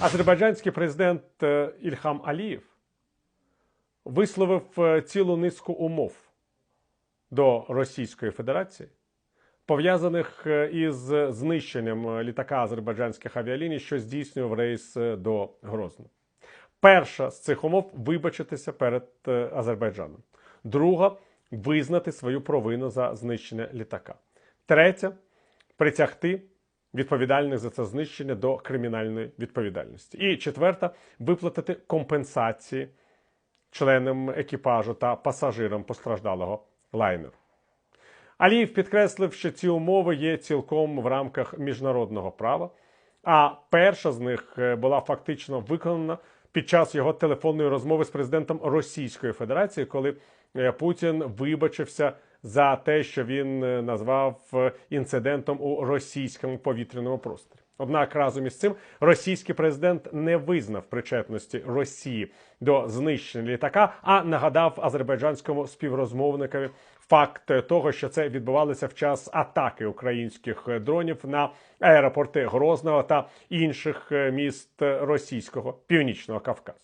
Азербайджанський президент е, Ільхам Алієв висловив е, цілу низку умов до Російської Федерації, пов'язаних е, із знищенням літака азербайджанських авіаліній, що здійснював рейс до Грозного. Перша з цих умов вибачитися перед Азербайджаном. Друга визнати свою провину за знищення літака. Третя притягти відповідальних за це знищення до кримінальної відповідальності. І четверта виплатити компенсації членам екіпажу та пасажирам постраждалого лайнеру. Алієв підкреслив, що ці умови є цілком в рамках міжнародного права, а перша з них е, була фактично виконана під час його телефонної розмови з президентом Російської Федерації, коли е, Путін вибачився за те, що він е, назвав е, інцидентом у російському повітряному просторі. Однак разом із цим російський президент не визнав причетності Росії до знищення літака, а нагадав азербайджанському співрозмовникові факт того, що це відбувалося в час атаки українських дронів на аеропорти Грозного та інших е, міст російського північного Кавказу.